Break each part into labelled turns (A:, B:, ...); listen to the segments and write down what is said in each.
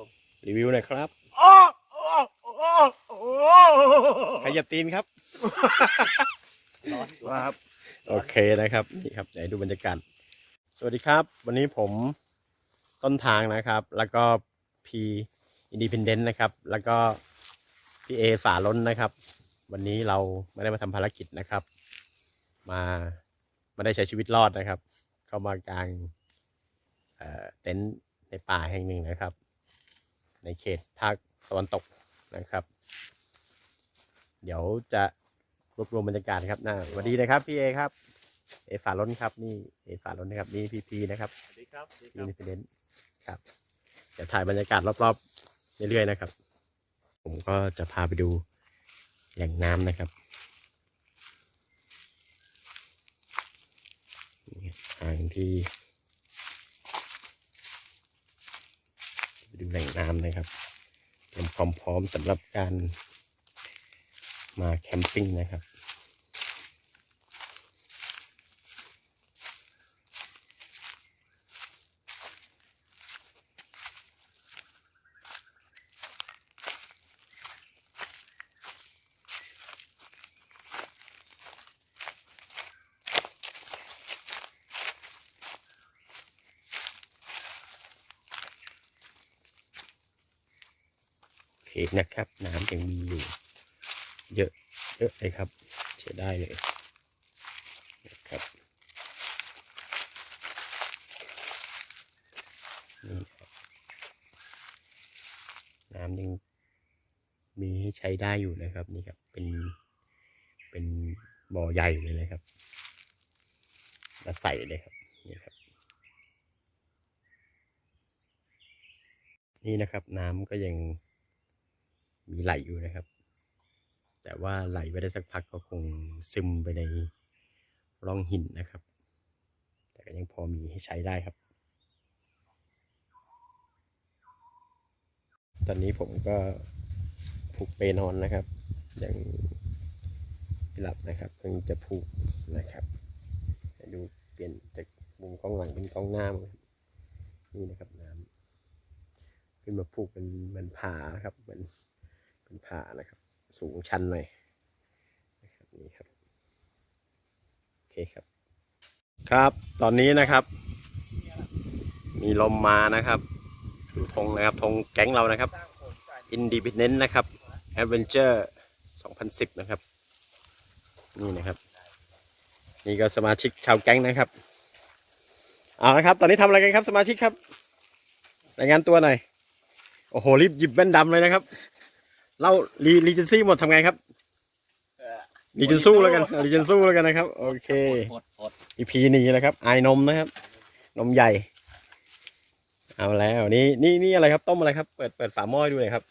A: ผม
B: รีวิวหน่อยครับ
A: โอ้โอ้โอ้โอ้
B: ขยับตีนครับ
A: ร้อนครับ
B: โอเคนะครับนี่ครับไหนดูบรรยากาศสวัสดีครับ วันนี้ผมต้นทางนะครับ แล้วก็พีอินดีพ n เดนต์นะครับ แล้วก็พี่เอฝาล้นนะครับ วันนี้เราไม่ได้มาทำภารกิจนะครับ มาไม่ได้ใช้ชีวิตรอดนะครับ เข้ามากลางเอ่อเต็นท์ในป่าแห่งหนึ่งนะครับ ในเขตภาคตะวันตกนะครับ เดี๋ยวจะรวบรวมบรรยากาศครับนะสวัสดีนะครับพี่เอครับเอฝาล้นครับนี่เอฝาล้นนะครับนี่พีพีนะครับ
A: สวัสดีครับสวัสดีค
B: อิ
A: รับ
B: นดิเพเดนต์ครับเดี๋ยวถ่ายบรรยากาศรอบๆเรื่อยๆนะครับ ผมก็จะพาไปดูแหล่งน้ำนะครับนี่ทางที่ ดูแหล่งน้ำนะครับเตรียมความพร้อมสำหรับการมาแคมปิ้งนะครับ เคนะครับ น้ำยังมีอยู่ เยอะเยอะเลยครับใช้ได้เลยนะครับนี่ครับน้ำยังมีให้ใช้ได้อยู่นะครับนี่ครับเป็นเป็นบ่อใหญ่เลยนะครับมาใส่เลยครับนี่ครับ นี่นะครับน้ำก็ยัง มีไหลอยู่นะครับ แต่ว่าไหลไปได้สักพักก็คงซึมไปในร่องหินนะครับ แต่ก็ยังพอมีให้ใช้ได้ครับ ตอนนี้ผมก็ผูกเปนอนนะครับ ยังหลับนะครับเพิ่งจะผูกนะครับดูเปลี่ยนจากมุมกล้องหลังเป็นกล้องหน้ามนี่นะครับน้ำขึ้นมาผูกเป็นเหมือนผาครับเหมือน เป็นผานะครับ สูงชันหน่อยนะครับนี่ครับโอเคครับ ครับตอนนี้นะครับ มีลมมานะครับดูธงนะครับธงแก๊งเรานะครับ Independent นะครับ Adventure 2010 นะครับ นี่นะครับ นี่ก็สมาชิกชาวแก๊งนะครับเอาละครับ ตอนนี้ทำอะไรกันครับสมาชิกครับรายงานตัวหน่อย โอ้โห รีบหยิบแว่นดำเลยนะครับ เล่ารีรีเจนซี่หมดทำไงครับรีเจนสู้แล้วกันรีเจนสู้แล้วกันนะครับ โอเค
A: หดหด
B: อีพีนี้นะครับไอายนมนะครับ นมใหญ่ เอาแล้วนี่นี่นี่อะไรครับ ต้มอะไรครับ เปิดเปิดฝาหม้อให้ดูหน่อยครับ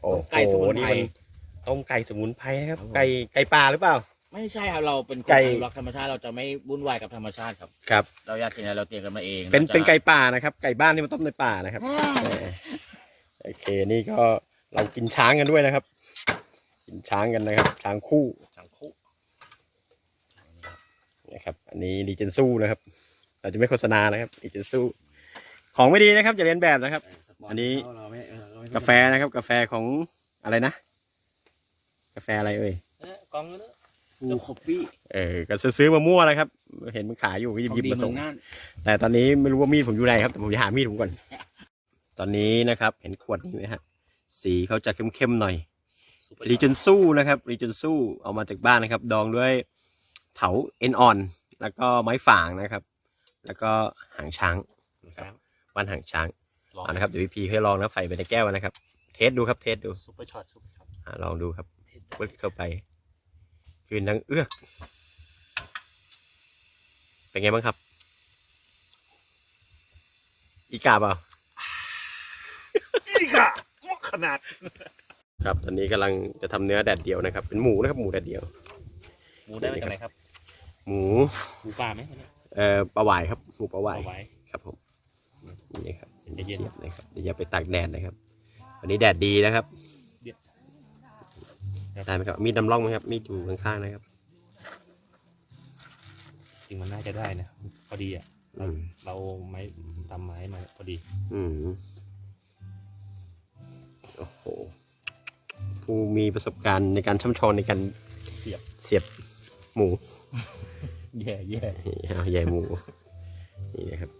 B: โอ้โห
A: ไก่สมุน
B: นี่
A: ไพร
B: มันต้มไก่สมุนไพรนะครับ ไก่ไก่ป่าหรือเปล่า
A: ไม่ใช่ครับเราเป็นคน
B: ไก่
A: อนุรักษ์ธรรมชาติเราจะไม่วุ่นวายกับธรรมชาติครับ
B: ครับ
A: เราอยากกินอะไรเราเตรียมกันมาเอง
B: เป็น
A: ราจะ
B: เป็นไก่ป่านะครับ ไก่บ้านที่มันต้มในป่านะครับ
A: อ่า
B: เออโอเคนี่ก็ เรากินช้างกันด้วยนะครับ กินช้างกันนะครับ ช้างคู่
A: สังคุ
B: นะครับ อันนี้รีเจนสู้นะครับ เราจะไม่โฆษณานะครับรีเจนสู้ของไม่ดีนะครับอย่าเรียนแบบนะครับ อันนี้
A: เราไม่เออเรไม่
B: กาแฟนะครับ กาแฟของอะไรนะ กาแฟอะไรเอ่ย
A: เอ๊ะกล่องเนอะฟูคอฟฟี่
B: เออก็ซื้อๆมามั่วนะครับ เห็นมันขายอยู่ก็หยิบหยิบมาส่ง
A: น่าน
B: แต่ตอนนี้ไม่รู้ว่ามีดผมอยู่ไหนครับแต่ผมจะหามีดผมก่อน ตอนนี้นะครับ เห็นขวดนี้ไหมฮะ สีเขาจะเข้มๆหน่อยรีจนสู้นะครับรีจนสู้เอามาจากบ้านนะครับ ดองด้วยเถาเอ็นอ่อน แล้วก็ไม้ฝางนะครับ แล้วก็หางช้างนะครับวันหางช้าง
A: ลอง
B: เอานะครับเดี๋ยวพี่พีให้ลองนะใส่ไปในแก้วนะครับ เทสดูครับเทสดู
A: ซุปเปอร์ช็อตซุปเปอร์ช็อต
B: อ่าลองดูครับปึ๊กเข้าไป คือนังเอื้อก เป็นไงบ้างครับ อีกาเปล่า
A: อีกอะมก ขนาด
B: ครับ ตอนนี้กำลังจะทำเนื้อแดดเดียวนะครับ เป็นหมูนะครับ หมูแดดเดียว
A: หมูได้มาจากไหนครับ
B: หมู
A: หมูป่าไหมอันนี้
B: เอ่อปลาหวายครับ หมูปลาหวาย
A: เอาไว้
B: ครับผม นี่ครับเป็น
A: ใจเย็น
B: เสียบนะครับ เดี๋ยวอย่าไปตากแดดนะครับ วันนี้แดดดีนะครับ
A: ครับ
B: ได้ไหมครับ มีดนำร่องไหมครับ มีดอยู่ข้างๆนะครับ
C: จริงมันน่าจะได้นะพอดีอะ
B: อืม
C: เราไม้ทำไม้มาพอดี
B: อืม ผู้มีประสบการณ์ในการช่ำชองในการ
C: เสียบ
B: เสียบหมู
C: แย่แย่
B: นี่เอาใหญ่หมู นี่นะครับ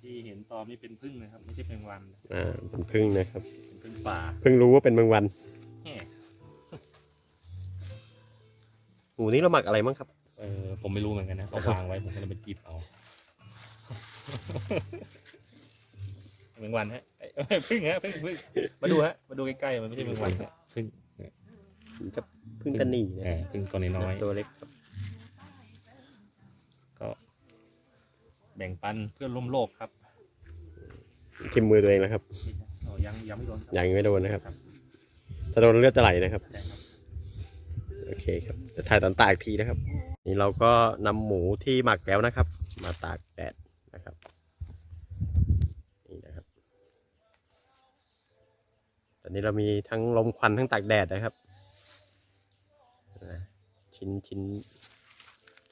C: ที่เห็นตอมนี่เป็นพึ่งนะครับ ไม่ใช่เป็นวัน
B: อ่าเป็นพึ่งนะครับ
C: เป็นพึ่งป่า
B: เพิ่งรู้ว่าเป็นแมงวัน
C: แห่
B: หมูนี้เราหมักอะไรมั้งครับ
C: เออผมไม่รู้เหมือนกันนะเขาวางไว้ผมก็เลยไปจิบเอา เป็นวันฮะเอ้ยพึ่งฮะพึ่งพึ่งมาดูฮะมาดูใกล้ๆมันไม่ใช่เป็นวันฮะพึ่ง
B: เหมือนกับพึ่งกระหนี่นะ
C: เออพึ่งตัวน้อย
B: ตัวเล็กครับ
C: ๆก็แบ่งปันเพื่อนร่วมโลกครับ
B: ทิมมือตัวเองแล้วครับ
C: อ๋อยังยังไม่โดนครับ
B: ยังไม่โดนนะครับ ถ้าโดนเลือดจะไหลนะครับ
C: ได้ครับ
B: โอเคครับจะถ่ายตอนตากอีกทีนะครับ นี่เราก็นำหมูที่หมักแล้วนะครับ มาตากแดดนะครับ นี่นะครับ ตอ นนี้เรามีทั้งลมควันทั้งตากแดดนะครับนะชิ้นชิ้น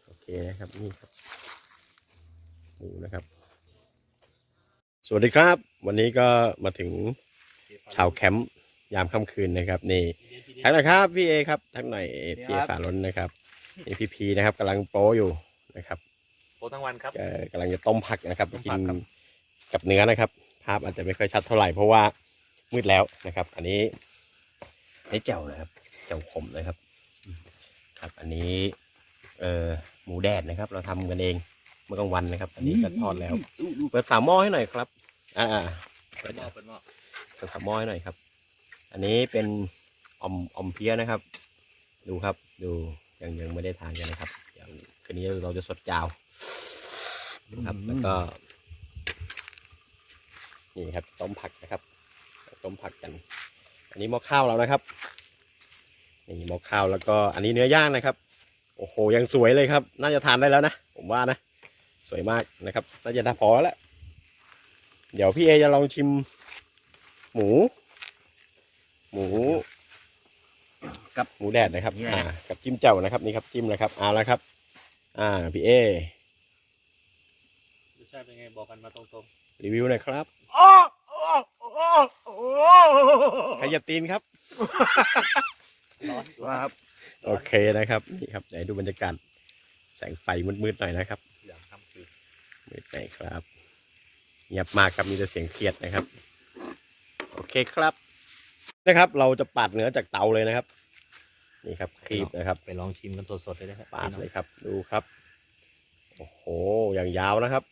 B: โอเคนะครับนี่ครับหมูนะครับ สวัสดีครับ วันนี้ก็มาถึงชาวแคมป์ยามค่ำคืนนะครับ นี่ทักหน่อยครับพี่เอครับทักหน่อยพี่เอฝาล้นนะครับนี่พี่พีนะครับกำลังโป้อยู่นะครับ
C: โปรทั้งวันครับ
B: เอ่อกำลังจะต้มผักนะครับ
C: ต้ม
B: กิ
C: ผั
B: น
C: กครับ
B: กับเนื้อนะครับ ภาพอาจจะไม่ค่อยชัดเท่าไหร่เพราะว่า มืดแล้วนะครับ อันนี้อันนี้แจ่วนะครับแจ่วขมนะครับ ครับ อันนี้เอ่อหมูแดดนะครับ เราทำกันเองเมื่อกลางวันนะครับ อันนี้ก็ทอดแล้วเปิดฝาหม้อให้หน่อยครับ อ่าๆ
C: เปิดหม้อเปิดหม้อ
B: เปิดฝาหม้อให้หน่อยครับ อันนี้เป็นอมอมเพี้ยนะครับ ดูครับ ดูยังยังไม่ได้ทานกันนะครับอย่างคืนนี้เราจะสดยาวนะครับ แล้วก็ นี่ครับต้มผักนะครับ ต้มผักกัน อันนี้หม้อข้าวเรานะครับนี่หม้อข้าวแล้วก็อันนี้เนื้อย่างนะครับ โอ้โหยังสวยเลยครับ น่าจะทานได้แล้วนะผมว่านะ สวยมากนะครับ น่าจะพอแล้วเดี๋ยวพี่เอจะลองชิม หมู หมูกับหมูแดดนะครับอ่ากับจิ้มเจ้านะครับนี่ครับจิ้มนะครับเอาละครับ อ่าพี่เอ
C: รสชาติเป็นไงบอกกันมาตรง
B: รีวิวหน่อยครับ
A: โอ้โอ้โอ้โอ้
B: ขยับตีนครับ
C: ๆร้อน
A: ครับ
B: โอเคนะครับ นี่ครับไหนดูบรรยากาศแสงไฟมืดๆหน่อยนะครับ
C: อย่างค่ำคืน
B: มืดหน่อยครับเงียบมากครับมีแต่เสียงเครียดนะครับ โอเคครับนะครับ เราจะปาดเนื้อจากเตาเลยนะครับ นี่ครับครีบนะครับ
C: ไปลองชิมกันสดๆเลยนะครับ
B: ปาดเลยครับ ดูครับ โอ้โหอย่างยาวนะครับ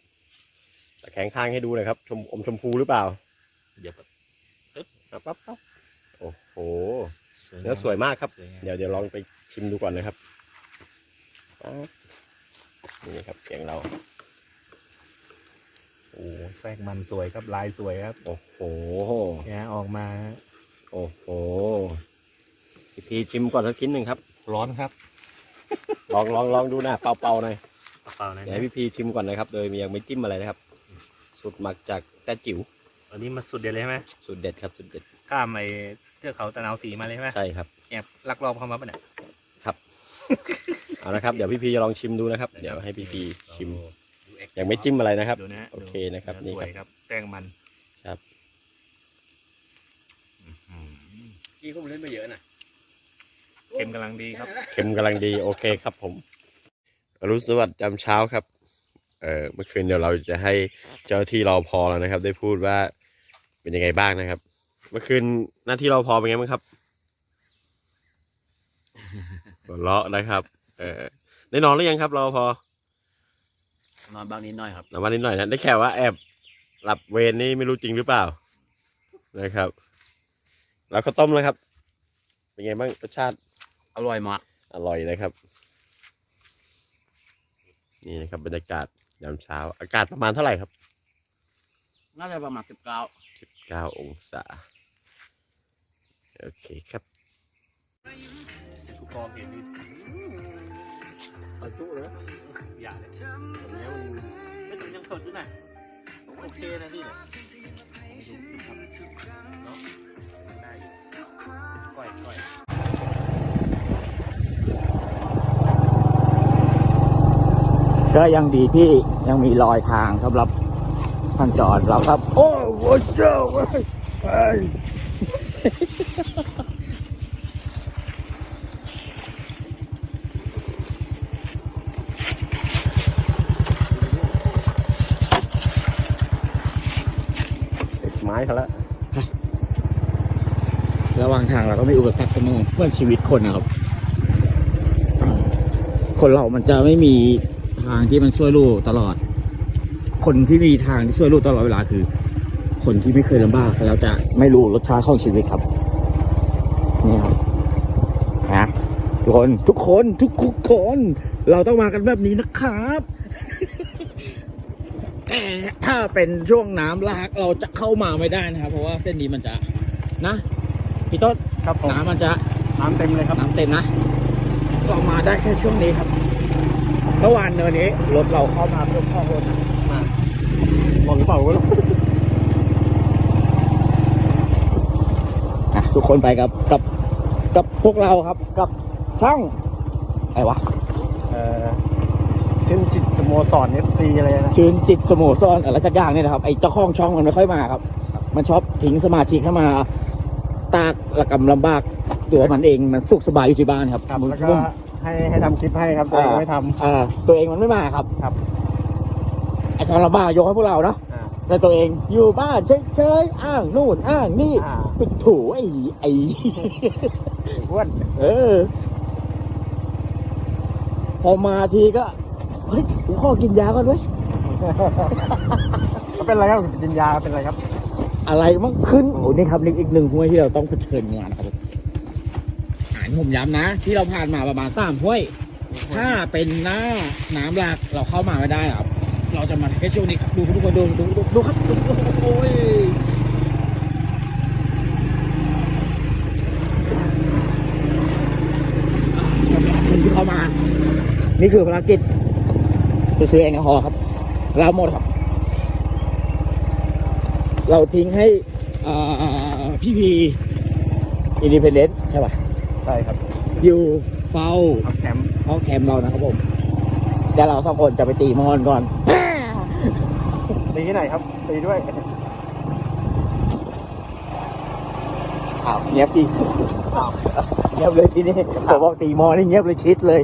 B: ตะแคงข้างให้ดูหน่อยครับชมอมชมพูหรือเปล่า
C: เดี๋ยวก่อน
B: ปั๊บปั๊บปั๊บโอ้โห
C: สวย
B: เนื้อสวยมากครับ
C: สวยงาม
B: เดี๋ยวเดี๋ยวลองไปชิมดูก่อนนะครับปั๊บนี่ครับเสียงเรา
C: โอ้แทรกมันสวยครับลายสวยครับ
B: โอ้โห
C: เนี่ยออกมา
B: โอ้โหพี่พีชิมก่อนสักชิ้นหนึ่งครับ
C: ร้อนครับ
B: ลองลองลองดูนะเป่าๆหน่อย
C: เปล่าๆนะ
B: เดี๋ยวให้พี่พีชิมก่อนนะครับ โดยยังไม่จิ้มอะไรนะครับสูตรหมักจากแต้จิ๋ว
C: อันนี้มาสุดเด็ดเลยใช่ไหม
B: สูตรเด็ดครับสูตรเด็ด
C: ข้ามไอ้เทือกเขาตะนาวสีมาเลยใช่ไหม
B: ใช่ครับ
C: แอบลักลอบเข้ามาปะเนี่ย
B: เอาละครับเดี๋ยวพี่พีจะลองชิมดูนะครับ เดี๋ยวให้พี่พีชิม
C: ดูเอ็กซ์
B: ยังไม่จิ้มอะไรนะครับ
C: ดูนะฮะ
B: โอเคนะครับ
C: ดู
B: นี่
C: ส
B: ค
C: ว
B: รับ
C: ยครับแซงมัน
B: ครับ
C: อื้อหือ
A: กี่ผมเล่นมาเยอะนะ
C: เค็มกำลังดีครับ
B: เค็มกำลังดีโอเคครับผมอรุณสวัสดิ์ยามเช้าครับเอ่อเมื่อคืนเดี๋ยวเราจะให้เจ้าหน้าที่รอพอแล้วนะครับ ได้พูดว่า เป็นยังไงบ้างนะครับ เมื่อคืนหน้าที่รอพอเป็นไงบ้างครับหัวเราะนะครับ เออได้นอนหรือยังครับรอพอน
A: อนบางนิดหน่อยครับ
B: นอนวันนิดหน่อยนะได้แค่ว่าแอบหลับเวรนี่ไม่รู้จริงหรือเปล่า นะครับ แล้วข้าวต้มแล้วครับ เป็นไงบ้างรสชาติ
A: อร่อยมาก
B: อร่อยนะครับ นี่นะครับบรรยากาศยามเช้า อากาศประมาณเท่าไหร่ครับ
A: น่าจะประมาณสิบเก้า
B: สิบเก้าองศา โอเคครับ
C: ทุกกองเห็นนี่
B: เอาจุเลย
C: อย่าเลยแล้วไม่ถึงยังสดอยู่นะโอเคนะพี่เนี่ยเนาะได้อยู่อยก้อย
D: ก็ยังดีที่ยังมีรอยทางสำหรับทานจอดเราครับ โอ้
A: อ้เจ้าเว้ยไอ้
B: ติดไม้เขาล้ว
D: ระหว่างทางเราก็มีอุปสรรคเสมอเพื่อชีวิตคนนะครับ คนเรามันจะไม่มีทางที่มันช่วยลูกตลอด คนที่มีทางที่ช่วยลูกตลอดเวลาคือ คนที่ไม่เคยลำบากแล้วจะไม่รู้รสชาติของชีวิตครับ นี่ครับนะทุกคนทุกคนทุกคน เราต้องมากันแบบนี้นะครับแต่ถ้าเป็นช่วงน้ำหลากเราจะเข้ามาไม่ได้นะครับ เพราะว่าเส้นนี้มันจะนะพี่ต้น
B: ครับผม
D: น้ำมันจะ
B: น้ำเต็มเลยครับ
D: น้ำเต็มนะเรามาได้แค่ช่วงนี้ครับเมื่อวานเนินนี้รถเราเข้ามาเพื่อเข้ารถมาม
B: องหรือเปล่าก็รู้
D: อะ ทุกคนไปกับกับกับพวกเราครับ กับช่างอะไรวะ
B: เอ่อชื่นจิตสโมสรเอฟซีอะไรนะ
D: ชื่นจิตสโมสรอะไรสักอย่างเนี่ยนะครับไอ้เจ้าของช่องมันไม่ค่อยมาครับ มันชอบทิ้งสมาชิกเข้ามา ตากระกำลำบากตัวมันเองมันสุขสบายอยู่ที่บ้านครับ
B: ครับ
D: มึง
B: แล้วก็ให้ให้ทำคลิปให้ครับแต่ไม่ทำ
D: อ่าตัวเองมันไม่มาครับ
B: ครับ
D: ไอ้ความลำบากยกให้พวกเราเนาะ
B: อ่า
D: แต่ตัวเอง อยู่บ้านเฉยๆอ้างนู่นอ้างนี่
B: อ่า
D: ถูไอ้ไอ้
B: อ้วน
D: เออ พอมาทีก็ เฮ้ยกูขอกินยาก่อนเว้ย
B: ก็เป็นไรครับกินยาเป็นไรครับ
D: อะไรมั่งขึ้นโอ้นี่ครับนี่อีกหนึ่งห้วยที่เราต้องเผชิญงานนะครับอ่านผมย้ำนะ ที่เราผ่านมาประมาณสามห้วย ถ้าเป็นหน้าน้ำหลากเราเข้ามาไม่ได้ครับ เราจะมาแค่ช่วงนี้ครับดูทุกคนดูดูดูดูครับดูโอ้ยสำหรับคนที่เข้ามา นี่คือภารกิจไปซื้อแอลกอฮอล์ครับ เราหมดครับ เราทิ้งให้อ่าพี่พีอินดิเพนเดนต์ใช่ป่ะ
B: ใช่ครับ
D: อยู่เฝ้า
B: เอาแคมป์
D: ห้องแคมป์เรานะครับผมเดี๋ยวเราสองคนจะไปตีมอนก่อน
B: ตีที่ไหนครับ ตีด้วย
D: อ้าวเงียบสิอ้าวเงียบเลยทีนี้ผมบอกตีมอนนี่เงียบเลยชิดเลย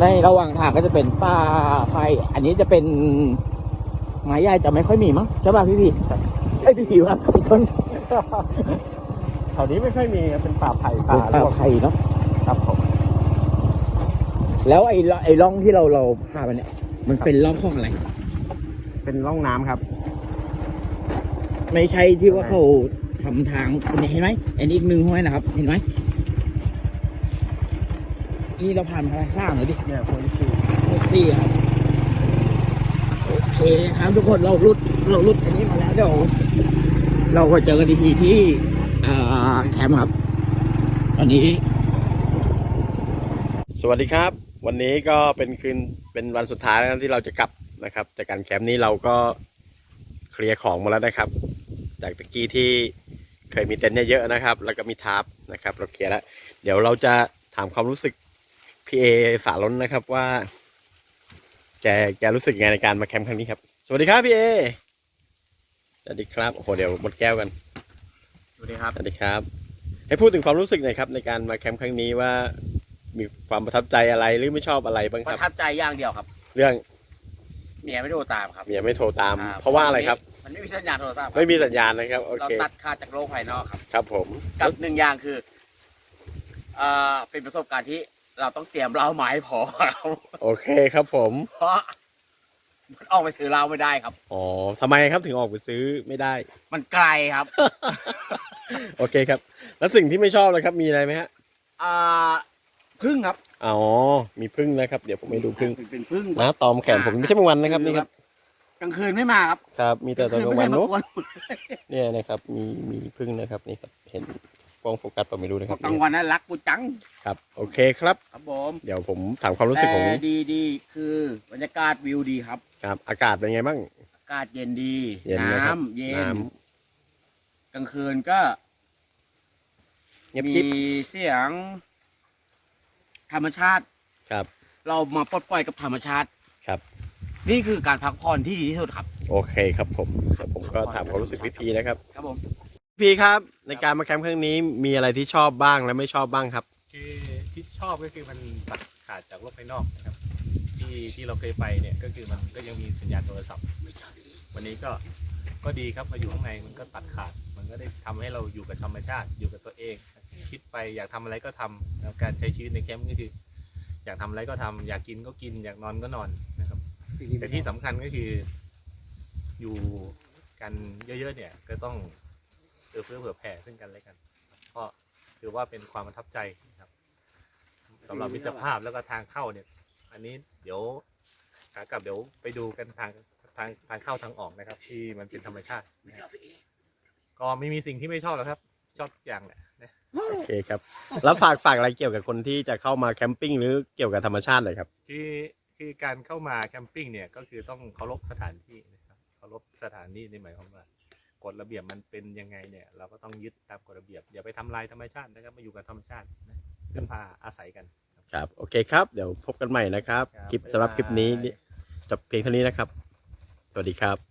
D: ในระหว่างทางก็จะเป็นป่าไฟ อันนี้จะเป็นไม้ใหญ่จะไม่ค่อยมีมั้งใช่ป่ะพี่พี่ไอยพี่พี่วะพี่ต้น
B: แถวนี้ไม่ค่อยมีครับเป็นป่าไผ่ป่า
D: ป่า
B: ลวก
D: ไผ่เนาะ
B: ครับผม
D: แล้วไอ้ร่องไอ้ร่องที่เราเราพาไปเนี่ย มันเป็นร่องของอะไร
B: เป็นร่องน้ำครับ
D: ไม่ใช่ที่ว่าเขาทำทางเนี่ยเห็นไหมอันนี้อีกหนึ่งห้วยนะครับ เห็นไหมนี่เราผ่านมาทางข้างเลยดิ
B: เนี่ยคนที่สี่
D: หกสี่ครับโอเคครับทุกคนเรารุดเรารุดอันนี้มาแล้วเดี๋ยวเราก็เจอกันอีกทีที่อ่าแคมป์ครับตอนนี้
B: สวัสดีครับ วันนี้ก็เป็นคืนเป็นวันสุดท้ายแล้วที่เราจะกลับนะครับ จากการแคมป์นี้เราก็เคลียร์ของมาแล้วนะครับ จากตะกี้ที่เคยมีเต็นท์เยอะๆนะครับ แล้วก็มีทาร์ปนะครับ เราเคลียร์แล้วเดี๋ยวเราจะถามความรู้สึกพี่เอฝาล้นนะครับว่าแกแกรู้สึกยังไงในการมาแคมป์ครั้งนี้ครับ สวัสดีครับพี่เอสวัสดีครับโอ้โหเดี๋ยวหมดแก้วกัน
D: สวัสดีครับ
B: สวัสดีครับ ให้พูดถึงความรู้สึกหน่อยครับในการมาแคมป์ครั้งนี้ว่า มีความประทับใจอะไรหรือไม่ชอบอะไรบ้าง
E: ป
B: ครับ
E: ระทับใจอย่างเดียวครับ
B: เรื่อง
E: เมียไม่โทรตามครับ
B: เมียไม่โทรตาม
E: อ่
B: เพราะว่าอะไรครับ
E: มันไม่มีสัญญาณโทรศัพท์ครับ
B: ไม่มีสัญญาณนะครับโอ
E: เรา
B: เค
E: ตัดขาดจากโลกภายนอกครับ
B: ครับผม
E: กับหนึ่งอย่างคือเอ่อเป็นประสบการณ์ที่เราต้องเตรียมเหล้าไมาให้พอครับ
B: โอเคครับผม
E: เพราะมันออกไปซื้อเหล้าไม่ได้ครับ
B: อ๋อทำไมครับถึงออกไปซื้อไม่ได้
E: มันไกลครับ
B: โอเคครับ แล้วสิ่งที่ไม่ชอบเลยครับมีอะไรไหมฮะ
E: อ่า พึ่งครับ
B: อ๋อ มีพึ่งนะครับ เดี๋ยวผมให้ดูพึ่ง
E: เป็นพึ่ง
B: นะตอมแขนผมไม่ใช่เมื่อวันนะครับนี่ครับ
E: กลางคืนไม่มาครับ
B: ครับ มีแต่ตอนกลางวัน
E: ไม่
B: เน
E: มา
B: อะ
E: กวน
B: เนี่ยนะครับ มีมีพึ่งนะครับนี่ครับเห็นกล้องโฟกัสผมไม่รู้นะครับ
E: กลางวันนั้นรักกูจัง
B: ครับ โอเคครับ
E: ครับผม
B: เดี๋ยวผมถามความรู้สึกของ
E: แต่ดีดีๆคือบรรยากาศวิวดีครับ
B: ครับ อากาศเป็นไงบ้าง
E: อากาศเย็นดี
B: เย็นนะครับ
E: น้ำเย็
B: น้
E: นกลางคืนก็
B: เงียบ
E: มี
B: กิ๊บ
E: เสียง ธรรมชาติ
B: ครับ
E: เรามาปลดปล่อยกับธรรมชาติ
B: ครับ
E: นี่คือการพักผ่อนที่ดีที่สุดครับ
B: โอเคครับผมเดี๋ยวผมก็ถามความรู้สึกพี่พีนะครับ
E: ครับผม
B: พี่ครับ ในการมาแคมป์ครั้งนี้มีอะไรที่ชอบบ้างและไม่ชอบบ้างครับ
C: คือที่ชอบก็คือมันตัดขาดจากโลกภายนอกนะครับ ที่ที่เราเคยไปเนี่ยก็คือมันก็ยังมีสัญญาณโทรศัพท์ วันนี้ก็ก็ดีครับมาอยู่ข้างในมันก็ตัดขาด มันก็ได้ทำให้เราอยู่กับธรรมชาติอยู่กับตัวเองคิ ดไป อยากทำอะไรก็ทำแล้วการใช้ชีวิตในแคมป์ก็คือ อยากทำอะไรก็ทำอยากกินก็กิน อยากนอนก็นอนนะครับ แต่ที่สำคัญก็คือ อยู่กันเยอะๆเนี่ย ก็ต้องเอื้อเฟื้อเผื่อแผ่ซึ่งกันและกันเพราะถือว่าเป็นความประทับใจนะครับสำหรับมิตรภาพแล้วก็ทางเข้าเนี่ย อันนี้เดี๋ยวขากลับเดี๋ยวไปดูกันทางทางทางเข้าทางออกนะครับ ที่มันเป็นธรรมชาตินะครับก็ไม่มีสิ่งที่ไม่ชอบหรอกครับ ชอบทุกอย่างแหละนะ
B: โอเคครับ แล้วฝากฝากอะไรเกี่ยวกับคนที่จะเข้ามาแคมปิ้งหรือเกี่ยวกับธรรมชาติหน่อยครับ
C: คือคือการเข้ามาแคมปิ้งเนี่ยก็คือต้องเคารพสถานที่นะครับเคารพสถานที่นี่หมายความว่ากฎระเบียบมันเป็นยังไงเนี่ย เราก็ต้องยึดตามกฎระเบียบอย่าไปทำลายธรรมชาตินะครับมาอยู่กับธรรมชาตินะพึ่งพาอาศัยกัน
B: ครับ โอเคครับ เดี๋ยวพบกันใหม่นะครับ
C: ครับ
B: คลิปสำหรับคลิปนี้
C: บ๊ายบาย
B: จบเพียงเท่านี้นะครับ สวัสดีครับ